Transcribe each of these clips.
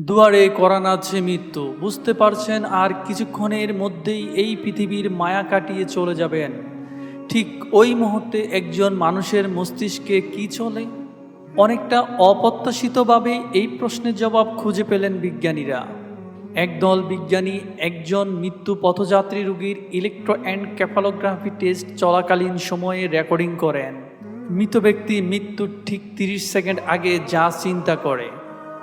দুয়ারে করান আছে মৃত্যু। বুঝতে পারছেন আর কিছুক্ষণের মধ্যেই এই পৃথিবীর মায়া কাটিয়ে চলে যাবেন। ঠিক ওই মুহূর্তে একজন মানুষের মস্তিষ্কে কি চলে? অনেকটা অপ্রত্যাশিতভাবে এই প্রশ্নের জবাব খুঁজে পেলেন বিজ্ঞানীরা। একদল বিজ্ঞানী, একজন মৃত্যু পথযাত্রী রোগীর ইলেকট্রো অ্যান্ড ক্যাফালোগ্রাফি টেস্ট চলাকালীন সময়ে রেকর্ডিং করেন। মৃত ব্যক্তি মৃত্যুর ঠিক তিরিশ সেকেন্ড আগে যা চিন্তা করে।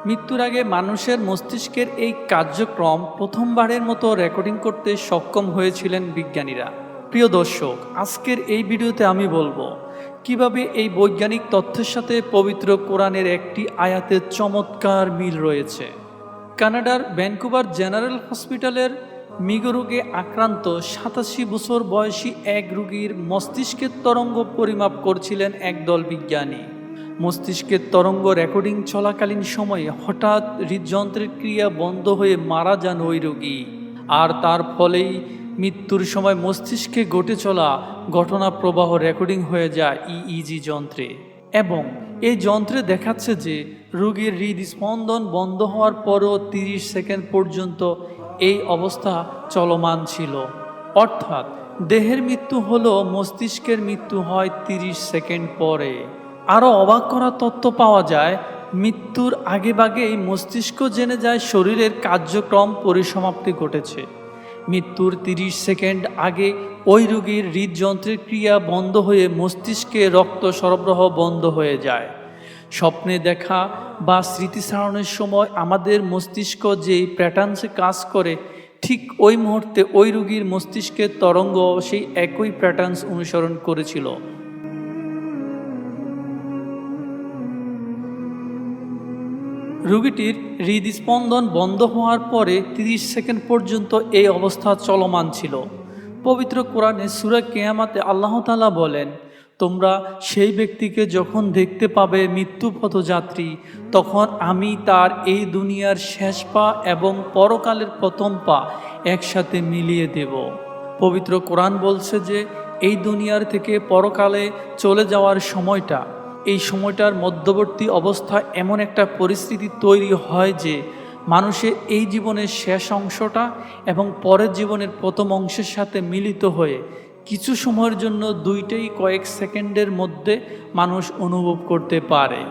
মৃত্যুর আগে মানুষের মস্তিষ্কের এই কার্যক্রম প্রথমবারের মতো রেকর্ডিং করতে সক্ষম হয়েছিলেন বিজ্ঞানীরা। প্রিয় দর্শক, আজকের এই ভিডিওতে আমি বলব, কীভাবে এই বৈজ্ঞানিক তথ্যের সাথে পবিত্র কোরআনের একটি আয়াতের চমৎকার মিল রয়েছে। কানাডার ভ্যানকুভার জেনারেল হসপিটালের মৃগ রোগে আক্রান্ত সাতাশি বছর বয়সী এক রুগীর মস্তিষ্কের তরঙ্গ পরিমাপ করছিলেন একদল বিজ্ঞানী। মস্তিষ্কের তরঙ্গ রেকর্ডিং চলাকালীন সময়ে হঠাৎ হৃদযন্ত্রের ক্রিয়া বন্ধ হয়ে মারা যান ওই রোগী। আর তার ফলেই মৃত্যুর সময় মস্তিষ্কে ঘটে চলা ঘটনা প্রবাহ রেকর্ডিং হয়ে যায় ইইজি যন্ত্রে। এবং এই যন্ত্রে দেখাচ্ছে যে রোগীর হৃদস্পন্দন বন্ধ হওয়ার পরও তিরিশ সেকেন্ড পর্যন্ত এই অবস্থা চলমান ছিল। অর্থাৎ দেহের মৃত্যু হলো মস্তিষ্কের মৃত্যু হয় তিরিশ সেকেন্ড পরে। আরও অবাক করা তথ্য পাওয়া যায়, মৃত্যুর আগেভাগেই মস্তিষ্ক জেনে যায় শরীরের কার্যক্রম পরিসমাপ্তি ঘটেছে। মৃত্যুর তিরিশ সেকেন্ড আগে ওই রোগীর হৃদযন্ত্রের ক্রিয়া বন্ধ হয়ে মস্তিষ্কে রক্ত সরবরাহ বন্ধ হয়ে যায়। স্বপ্নে দেখা বা স্মৃতিচারণের সময় আমাদের মস্তিষ্ক যেই প্যাটার্নসে কাজ করে, ঠিক ওই মুহূর্তে ওই রোগীর মস্তিষ্কের তরঙ্গ সেই একই প্যাটার্নস অনুসরণ করেছিল। রোগীটির হৃদস্পন্দন বন্ধ হওয়ার পরে তিরিশ সেকেন্ড পর্যন্ত এই অবস্থা চলমান ছিল। পবিত্র কোরআনে সুরা কেয়ামাতে আল্লাহ তালা বলেন, তোমরা সেই ব্যক্তিকে যখন দেখতে পাবে মৃত্যু পথযাত্রী, তখন আমি তার এই দুনিয়ার শেষ পা এবং পরকালের প্রথম পা একসাথে মিলিয়ে দেব। পবিত্র কোরআন বলছে যে, এই দুনিয়ার থেকে পরকালে চলে যাওয়ার সময়টা এই সময়টার মধ্যবর্তী অবস্থা এমন একটা পরিস্থিতি তৈরি হয় যে মানুষের এই জীবনের শেষ অংশটা এবং পরের জীবনের প্রথম অংশের সাথে মিলিত হয়ে কিছু সময়ের জন্য দুইটাই কয়েক সেকেন্ডের মধ্যে মানুষ অনুভব করতে পারে।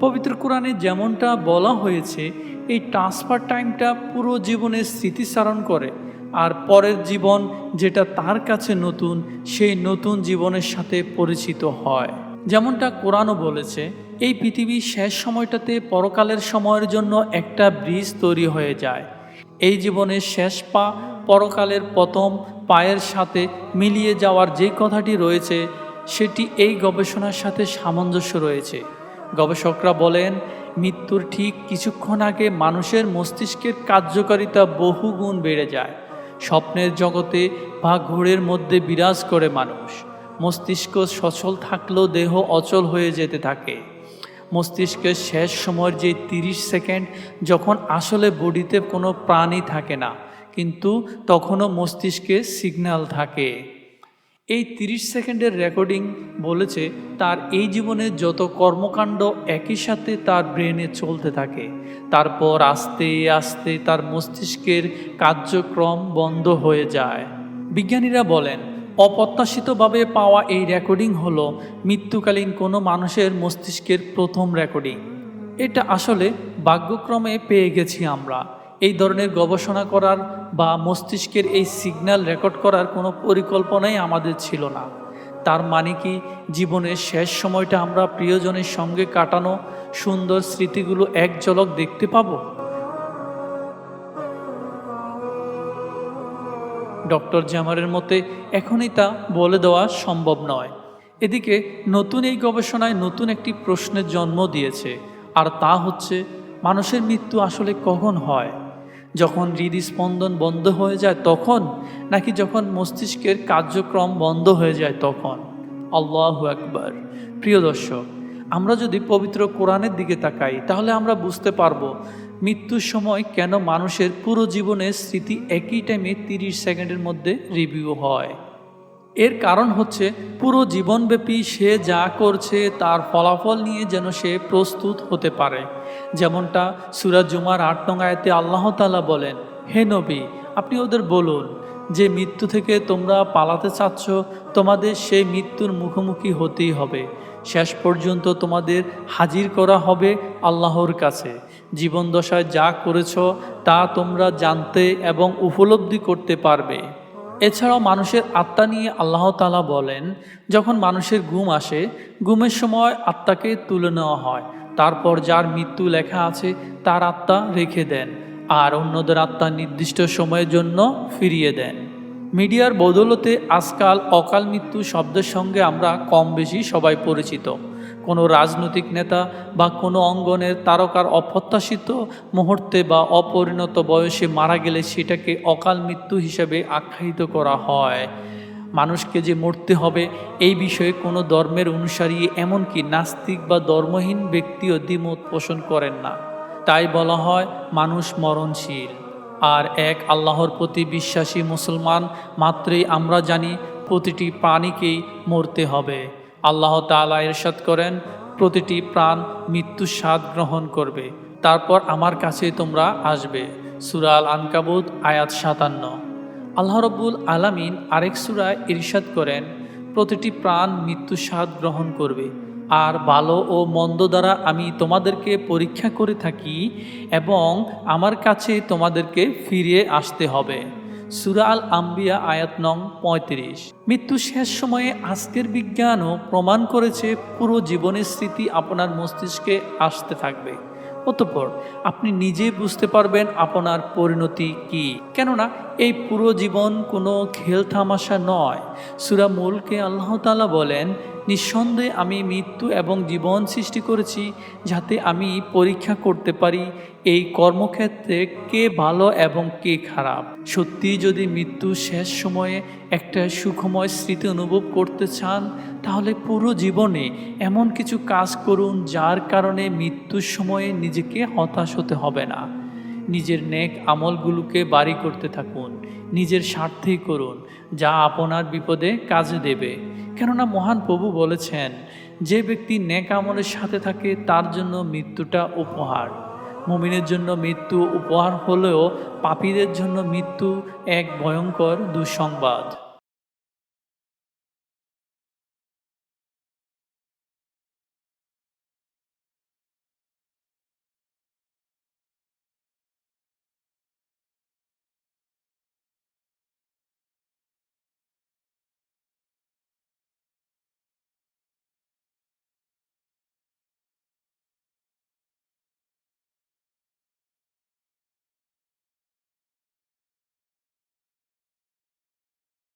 পবিত্র কোরআনে যেমনটা বলা হয়েছে, এই ট্রান্সফার টাইমটা পুরো জীবনের স্মৃতিচারণ করে আর পরের জীবন যেটা তার কাছে নতুন, সেই নতুন জীবনের সাথে পরিচিত হয়। যেমনটা কোরআনও বলেছে, এই পৃথিবীর শেষ সময়টাতে পরকালের সময়ের জন্য একটা ব্রিজ তৈরি হয়ে যায়। এই জীবনের শেষ পা পরকালের প্রথম পায়ের সাথে মিলিয়ে যাওয়ার যে কথাটি রয়েছে, সেটি এই গবেষণার সাথে সামঞ্জস্য রয়েছে। গবেষকরা বলেন, মৃত্যুর ঠিক কিছুক্ষণ আগে মানুষের মস্তিষ্কের কার্যকারিতা বহুগুণ বেড়ে যায়। স্বপ্নের জগতে বা ঘোরের মধ্যে বিরাজ করে মানুষ। মস্তিষ্ক সচল থাকলেও দেহ অচল হয়ে যেতে থাকে। মস্তিষ্কের শেষ সময়ের যে তিরিশ সেকেন্ড যখন আসলে বডিতে কোনো প্রাণই থাকে না, কিন্তু তখনও মস্তিষ্কে সিগন্যাল থাকে। এই তিরিশ সেকেন্ডের রেকর্ডিং বলেছে তার এই জীবনের যত কর্মকাণ্ড একই সাথে তার ব্রেনে চলতে থাকে। তারপর আস্তে আস্তে তার মস্তিষ্কের কার্যক্রম বন্ধ হয়ে যায়। বিজ্ঞানীরা বলেন অপ্রত্যাশিতভাবে পাওয়া এই রেকর্ডিং হলো মৃত্যুকালীন কোনো মানুষের মস্তিষ্কের প্রথম রেকর্ডিং। এটা আসলে ভাগ্যক্রমে পেয়ে গেছি আমরা। এই ধরনের গবেষণা করার বা মস্তিষ্কের এই সিগন্যাল রেকর্ড করার কোনো পরিকল্পনাই আমাদের ছিল না। তার মানে কি? জীবনের শেষ সময়টা আমরা প্রিয়জনের সঙ্গে কাটানো সুন্দর স্মৃতিগুলো এক ঝলক দেখতে পাবো? ডক্টর জামারের মতে এখনই তা বলে দেওয়া সম্ভব নয়। এদিকে নতুন এই গবেষণায় নতুন একটি প্রশ্নের জন্ম দিয়েছে। আর তা হচ্ছে, মানুষের মৃত্যু আসলে কখন হয়? যখন হৃদস্পন্দন বন্ধ হয়ে যায় তখন, নাকি যখন মস্তিষ্কের কার্যক্রম বন্ধ হয়ে যায় তখন? আল্লাহ একবার প্রিয় দর্শক, আমরা যদি পবিত্র কোরআনের দিকে তাকাই, তাহলে আমরা বুঝতে পারব মৃত্যুর সময় কেন মানুষের পুরো জীবনের স্মৃতি একই টাইমে তিরিশ সেকেন্ডের মধ্যে রিভিউ হয়? এর কারণ হচ্ছে পুরো জীবনব্যাপী সে যা করছে তার ফলাফল নিয়ে যেন সে প্রস্তুত হতে পারে। যেমনটা সুরাজ জুমার আট নং আয়াতে আল্লাহ তালা বলেন, হে নবী, আপনি ওদের বলুন, যে মৃত্যু থেকে তোমরা পালাতে চাচ্ছ, তোমাদের সেই মৃত্যুর মুখোমুখি হতেই হবে। শেষ পর্যন্ত তোমাদের হাজির করা হবে আল্লাহর কাছে। জীবন দশায় যা করেছ, তা তোমরা জানতে এবং উপলব্ধি করতে পারবে। এছাড়াও মানুষের আত্মা নিয়ে আল্লাহ তালা বলেন, যখন মানুষের ঘুম আসে, ঘুমের সময় আত্মাকে তুলে নেওয়া হয়। তারপর যার মৃত্যু লেখা আছে, তার আত্মা রেখে দেন, আর অন্যদের আত্মা নির্দিষ্ট সময়ের জন্য ফিরিয়ে দেন। মিডিয়ার বদৌলতে আজকাল অকাল মৃত্যু শব্দের সঙ্গে আমরা কম বেশি সবাই পরিচিত। কোনো রাজনৈতিক নেতা বা কোনো অঙ্গনের তারকার অপ্রত্যাশিত মুহূর্তে বা অপরিণত বয়সে মারা গেলে সেটাকে অকাল মৃত্যু হিসেবে আখ্যায়িত করা হয়। মানুষকে যে মরতে হবে এই বিষয়ে কোনো ধর্মের অনুসারী এমনকি নাস্তিক বা ধর্মহীন ব্যক্তিও দ্বিমত পোষণ করেন না। তাই বলা হয়, মানুষ মরণশীল। আর এক আল্লাহর প্রতি বিশ্বাসী মুসলমান মাত্রই আমরা জানি প্রতিটি প্রাণীকেই মরতে হবে। আল্লাহ তাআলা ইরশাদ করেন, প্রতিটি প্রাণ মৃত্যুর স্বাদ গ্রহণ করবে। তারপর আমার কাছে তোমরা আসবে। সুরাল আনকাবুত আয়াত সাতান্ন। আল্লাহ রব্বুল আলামিন আরেক সুরায় ইরশাদ করেন, প্রতিটি প্রাণ মৃত্যু স্বাদ গ্রহণ করবে। আর ভালো ও মন্দ দ্বারা আমি তোমাদেরকে পরীক্ষা করে থাকি এবং আমার কাছে তোমাদেরকে ফিরে আসতে হবে। সুরা আল আম্বিয়া আয়াত নং পঁয়ত্রিশ। মৃত্যু শেষ সময়ে আজকের বিজ্ঞানও প্রমাণ করেছে পুরো জীবনের স্মৃতি আপনার মস্তিষ্কে আসতে থাকবে। অতঃপর আপনি নিজেই বুঝতে পারবেন আপনার পরিণতি কি। কেননা এই পুরো জীবন কোনো খেল থামাশা নয়। সুরা মুলকে আল্লাহ তালা বলেন, নিঃসন্দেহে আমি মৃত্যু এবং জীবন সৃষ্টি করেছি যাতে আমি পরীক্ষা করতে পারি এই কর্মক্ষেত্রে কে ভালো এবং কে খারাপ। সত্যি যদি মৃত্যু শেষ সময়ে একটা সুখময় স্মৃতি অনুভব করতে চান, তাহলে পুরো জীবনে এমন কিছু কাজ করুন যার কারণে মৃত্যুর সময়ে নিজেকে হতাশ হতে হবে না। নিজের নেক আমলগুলোকে বাড়ি করতে থাকুন, নিজের স্বার্থেই করুন, যা আপনার বিপদে কাজে দেবে। কেননা মহান প্রভু বলেছেন, যে ব্যক্তি নেক আমলের সাথে থাকে, তার জন্য মৃত্যুটা উপহার। মমিনের জন্য মৃত্যু উপহার হলেও পাপীদের জন্য মৃত্যু এক ভয়ঙ্কর দুঃসংবাদ।